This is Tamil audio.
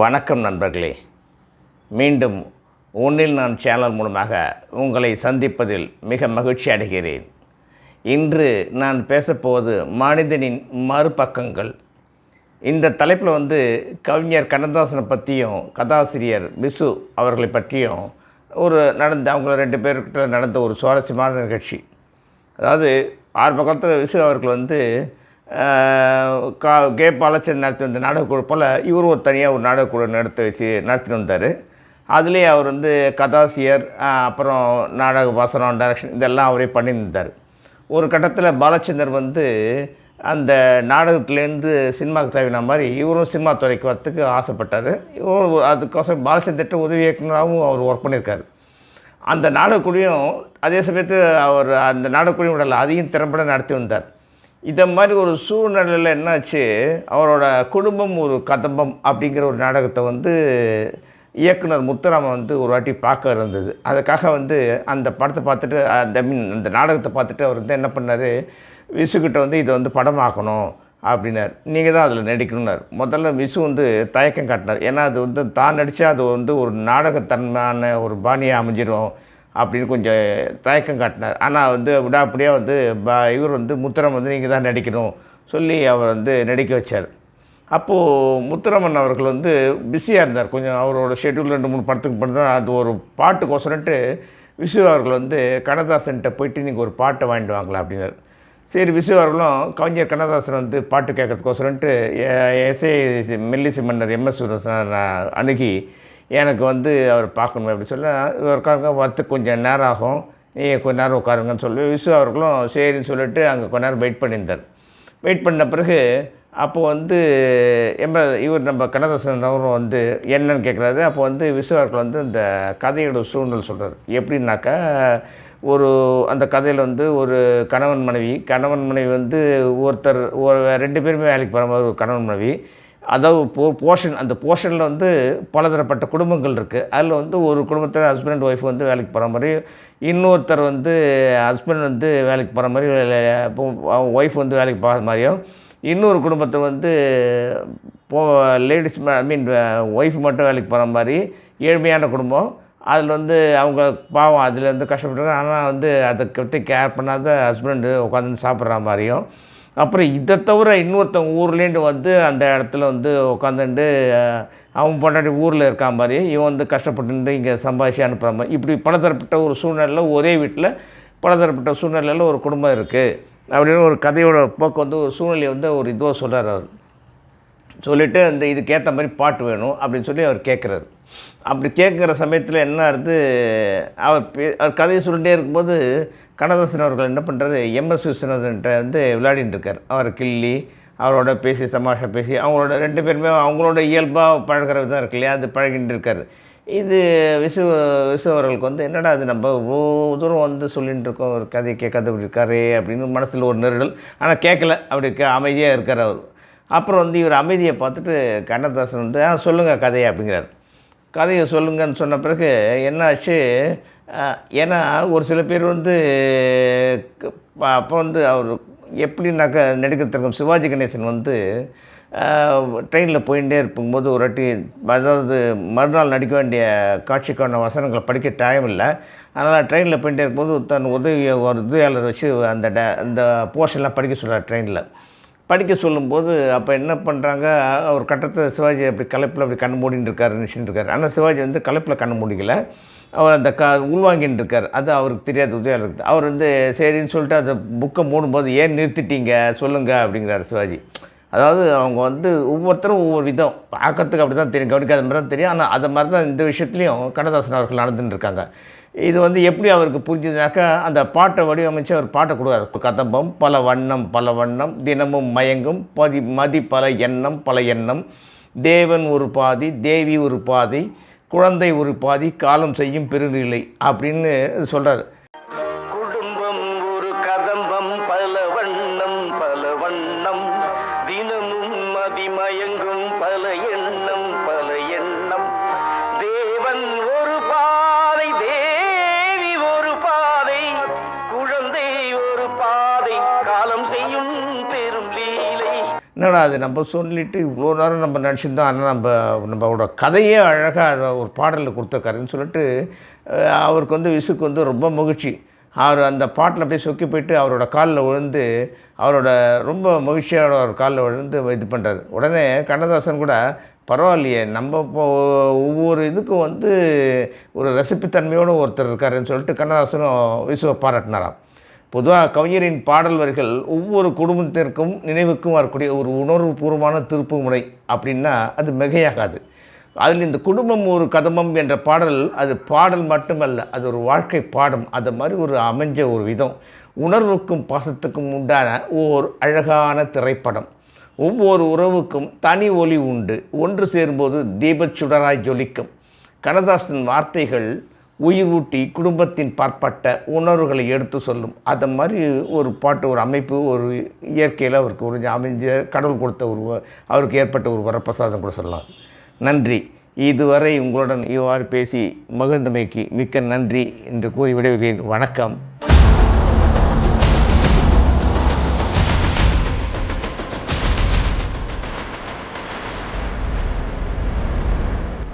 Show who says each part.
Speaker 1: வணக்கம் நண்பர்களே. மீண்டும் ஒன்றில் நான் சேனல் மூலமாக உங்களை சந்திப்பதில் மிக மகிழ்ச்சி அடைகிறேன். இன்று நான் பேசப்போவது மனிதனின் மறுபக்கங்கள். இந்த தலைப்பில் வந்து கவிஞர் கண்ணதாசனை பற்றியும் கதாசிரியர் விசு அவர்களை பற்றியும் ஒரு நடந்த அவங்க ரெண்டு பேர்கிட்ட நடந்த ஒரு சுவாரஸ்யமான நிகழ்ச்சி. அதாவது ஆறு பக்கத்தில் விசு அவர்கள் வந்து கா கே பாலச்சந்திரன் நடத்தி வந்த நாடகக்குழு போல் இவரும் ஒரு தனியாக ஒரு நாடகக்குழு நடத்தி வச்சு நடத்திட்டு வந்தார். அதுலேயே அவர் வந்து கதாசிரியர் அப்புறம் நாடக வசனம் டைரக்ஷன் இதெல்லாம் அவரே பண்ணியிருந்தார். ஒரு கட்டத்தில் பாலச்சந்தர் வந்து அந்த நாடகத்துலேருந்து சினிமாவுக்கு தேவையான மாதிரி இவரும் சினிமா துறைக்கு வரத்துக்கு ஆசைப்பட்டார். இவரும் அதுக்கோசரம் பாலச்சந்திர உதவி இயக்குனராகவும் அவர் ஒர்க் பண்ணியிருக்கார். அந்த நாடகக்குழியும் அதே சமயத்தில் அவர் அந்த நாடகக்குழியும் விடல அதையும் திறம்பட நடத்தி வந்தார். இதை மாதிரி ஒரு சூழ்நிலையில் என்னாச்சு? அவரோட குடும்பம் ஒரு கதம்பம் அப்படிங்கிற ஒரு நாடகத்தை வந்து இயக்குனர் முத்துராமன் வந்து ஒரு வாட்டி பார்க்க இருந்தது. அதுக்காக வந்து அந்த படத்தை பார்த்துட்டு அந்த மீன் அந்த நாடகத்தை பார்த்துட்டு அவர் வந்து என்ன பண்ணார்? விசுக்கிட்ட வந்து இதை வந்து படமாக்கணும் அப்படின்னார். நீங்கள் தான் அதில் நடிக்கணும்னார். முதல்ல விசு வந்து தயக்கம் காட்டினார். ஏன்னா அது வந்து தான் நடித்தா அது வந்து ஒரு நாடகத்தன்மையான ஒரு பாணியாக அமைஞ்சிடும் அப்படின்னு கொஞ்சம் தயக்கம் காட்டினார். ஆனால் வந்து விடாப்படியாக வந்து ப இவர் வந்து முத்துரம் வந்து நீங்கள் தான் நடிக்கணும் சொல்லி அவர் வந்து நடிக்க வச்சார். அப்போது முத்துராமன் அவர்கள் வந்து பிஸியாக இருந்தார். கொஞ்சம் அவரோட ஷெட்யூல் ரெண்டு மூணு படத்துக்கு பண்ணால் அது ஒரு பாட்டுக்கோசரன்ட்டு விசு அவர்கள் வந்து கண்ணதாசன்கிட்ட போயிட்டு நீங்கள் ஒரு பாட்டை வாங்கிட்டு வாங்கலாம் அப்படின்னார். சரி விசு அவர்களும் கவிஞர் கண்ணதாசன் வந்து பாட்டு கேட்கறதுக்கோசரன்ட்டு எஸ்ஏ மெல்லிசி மன்னர் எம்எஸ் அணுகி எனக்கு வந்து அவர் பார்க்கணும் அப்படின்னு சொல்ல இவர் உட்காருங்க வரத்துக்கு கொஞ்சம் நேரம் ஆகும் நீ கொஞ்ச நேரம் உட்காருங்கன்னு சொல்லி விசு அவர்களும் சரின்னு சொல்லிட்டு அங்கே கொஞ்ச நேரம் வெயிட் பண்ணியிருந்தார். வெயிட் பண்ண பிறகு அப்போது வந்து எம்ப இவர் நம்ம கண்ணதாசன் அவரும் வந்து என்னன்னு கேட்குறாரு அப்போ வந்து விசுவார்கள் வந்து இந்த கதையோட சூழ்நிலை சொல்கிறார் எப்படின்னாக்கா ஒரு அந்த கதையில் வந்து ஒரு கணவன் மனைவி கணவன் மனைவி வந்து ஒருத்தர் ஒரு ரெண்டு பேருமே வேலைக்கு போகிற மாதிரி ஒரு கணவன் மனைவி அதாவது போ போர்ஷன் அந்த போர்ஷனில் வந்து பலதரப்பட்ட குடும்பங்கள் இருக்குது அதில் வந்து ஒரு குடும்பத்தில் ஹஸ்பண்ட் ஒய்ஃப் வந்து வேலைக்கு போகிற மாதிரி இன்னொருத்தர் வந்து ஹஸ்பண்ட் வந்து வேலைக்கு போகிற மாதிரி ஒய்ஃப் வந்து வேலைக்கு போகிற மாதிரியும் இன்னொரு குடும்பத்தில் வந்து போ லேடிஸ் ஐ மீன் ஒய்ஃப் மட்டும் வேலைக்கு போகிற மாதிரி ஏழ்மையான குடும்பம். அதில் வந்து அவங்க பாவம் அதில் வந்து கஷ்டப்பட்டுருக்காங்க. ஆனால் வந்து அதை பற்றி கேர் பண்ணாத ஹஸ்பண்டு உட்காந்து சாப்பிட்ற மாதிரியும் அப்புறம் இதை தவிர இன்னொருத்தவங்க ஊர்லேருந்து வந்து அந்த இடத்துல வந்து உட்காந்துட்டு அவன் பொண்டாட்டி ஊரில் இருக்கா மாதிரி இவன் வந்து கஷ்டப்பட்டு இங்கே சம்பாதிச்சு அனுப்புகிற மாதிரி. இப்படி பலதரப்பட்ட ஒரு சூழ்நிலையில் ஒரே வீட்டில் பலதரப்பட்ட சூழ்நிலையில் ஒரு குடும்பம் இருக்குது அப்படின்னு ஒரு கதையோட போக்கு வந்து ஒரு சூழ்நிலையை வந்து ஒரு இதுவாக சொல்கிறார் அவர். சொல்லிவிட்டு அந்த இதுக்கேற்ற மாதிரி பாட்டு வேணும் அப்படின்னு சொல்லி அவர் கேட்குறாரு அப்படி கேட்குற சமயத்தில் என்ன ஆகுது அவர் பே- அவர் கதையை சொல்லிட்டே இருக்கும்போது கண்ணதாசன் அவர்கள் என்ன பண்ணுறாரு எம்எஸ் விஸ்வநாதன்கிட்ட வந்து விளையாடிட்டு இருக்கார். அவர் கிள்ளி அவரோட பேசி தமாஷா பேசி அவங்களோட ரெண்டு பேருமே அவங்களோட இயல்பாக பழகிற விதம் இருக்கு இல்லையா அது பழகிட்டு இருக்கார். இது விசு விசு அவர்களுக்கு வந்து என்னடா அது நம்ம இவ்வளோ தூரம் வந்து சொல்லிகிட்டு இருக்கோம் ஒரு கதையை கேட்காத இப்படி இருக்காரே அப்படின்னு மனசில் ஒரு நெருடல். ஆனால் கேட்கல அப்படி அமைதியாக இருக்கார் அவர். அப்புறம் வந்து இவர் அமைதியை பார்த்துட்டு கண்ணதாசன் வந்து ஆ சொல்லுங்கள் கதையை அப்படிங்கிறார். கதையை சொல்லுங்கன்னு சொன்ன பிறகு என்னாச்சு? ஏன்னா ஒரு சில பேர் வந்து அப்போ வந்து அவர் எப்படின்னாக்கா நடிகர் சிவாஜி கணேசன் வந்து ட்ரெயினில் போயிட்டே இருக்கும்போது ஒரு வாட்டி அதாவது மறுநாள் நடிக்க வேண்டிய காட்சிக்கான வசனங்களை படிக்க டைம் இல்லை. அதனால் ட்ரெயினில் போயிட்டே இருக்கும்போது தன் உதவி ஒரு உதவியாளர் வச்சு அந்த ட அந்த போர்ஷன்லாம் படிக்க சொல்கிறார் ட்ரெயினில். படிக்க சொல்லும்போது அப்போ என்ன பண்ணுறாங்க ஒரு கட்டத்தில் சிவாஜி அப்படி கலப்பில் அப்படி கண்ணு மூடின்னு இருக்காரு நினச்சிட்டு இருக்காரு. ஆனால் சிவாஜி வந்து கலப்பில் கண் மூடிக்கல. அவர் அந்த க உள்வாங்கின்னு இருக்கார். அது அவருக்கு தெரியாது உதவியாக இருக்குது. அவர் வந்து சரின்னு சொல்லிட்டு அந்த புக்கை மூடும்போது ஏன் நிறுத்திட்டீங்க? சொல்லுங்கள் அப்படிங்கிறார் சிவாஜி. அதாவது அவங்க வந்து ஒவ்வொருத்தரும் ஒவ்வொரு விதம். பார்க்கறதுக்கு அப்படி தான் தெரியும் கவனிக்காத மாதிரி தான் தெரியும். ஆனால் அதை மாதிரி தான் இந்த விஷயத்துலையும் கண்ணதாசன் அவர்கள் நடந்துட்டு இருக்காங்க இது வந்து எப்படி அவருக்கு புரிஞ்சுதுனாக்கா அந்த பாட்டை வடிவமைச்சு அவர் பாட்டை கொடுக்குறாரு. கதம்பம் பல வண்ணம் பல வண்ணம் தினமும் மயங்கும் பதி மதி பல எண்ணம் பல எண்ணம். தேவன் ஒரு பாதி தேவி ஒரு பாதி குழந்தை ஒரு பாதி காலம் செய்யும் பெருநிலை அப்படின்னு சொல்கிறார்
Speaker 2: தினமும் மதிமயங்கும் பல எண்ணம் பல எண்ணம். தேவன் ஒரு பாதை தேவி ஒரு பாதை குழந்தை ஒரு பாதை காலம் செய்யும் பெரும் லீலை.
Speaker 1: என்னடா அது? நம்ம சொல்லிட்டு இவ்வளோ நேரம் நம்ம நினச்சிருந்தோம். ஆனால் நம்ம நம்மளோட கதையே அழகாக ஒரு பாடலில் கொடுத்துருக்காருன்னு சொல்லிட்டு அவருக்கு வந்து விசுக்கு வந்து ரொம்ப மகிழ்ச்சி. அவர் அந்த பாட்டில் அப்படியே சொக்கி போயிட்டு அவரோட காலில் விழுந்து அவரோட ரொம்ப மகிழ்ச்சியோட அவர் காலில் விழுந்து இது பண்ணுறாரு உடனே கண்ணதாசன் கூட பரவாயில்லையே நம்ம இப்போ ஒவ்வொரு இதுக்கும் வந்து ஒரு ரசிப்புத்தன்மையோடு ஒருத்தர் இருக்காருன்னு சொல்லிட்டு கண்ணதாசனும் விசுவை பாராட்டினாராம். பொதுவாக கவிஞரின் பாடல் வரிகள் ஒவ்வொரு குடும்பத்திற்கும் நினைவுக்கும் வரக்கூடிய ஒரு உணர்வுபூர்வமான திருப்பு முறை அப்படின்னா அது மிகையாகாது. அதில் இந்த குடும்பம் ஒரு கதம்பம் என்ற பாடல் அது பாடல் மட்டுமல்ல அது ஒரு வாழ்க்கை பாடம். அது மாதிரி ஒரு அமைஞ்ச ஒரு விதம். உணர்வுக்கும் பாசத்துக்கும் உண்டான ஓர் அழகான திரைப்படம். ஒவ்வொரு உறவுக்கும் தனி ஒளி உண்டு. ஒன்று சேரும்போது தீபச் சுடராய் ஜொலிக்கும். கண்ணதாசன் வார்த்தைகள் உயிர் ஊட்டி குடும்பத்தின் பாற்பட்ட உணர்வுகளை எடுத்து சொல்லும். அது மாதிரி ஒரு பாட்டு ஒரு அமைப்பு ஒரு இயற்கையில் அவருக்கு ஒரு அமைஞ்ச கடவுள் கொடுத்த ஒரு அவருக்கு ஏற்பட்ட ஒரு வரப்பிரசாதம் கூட சொல்லலாம். நன்றி. இதுவரை உங்களுடன் இவ்வாறு பேசி மகிழ்ந்தமைக்கு மிக்க நன்றி என்று கூறி விடைபெறுகிறேன். வணக்கம்.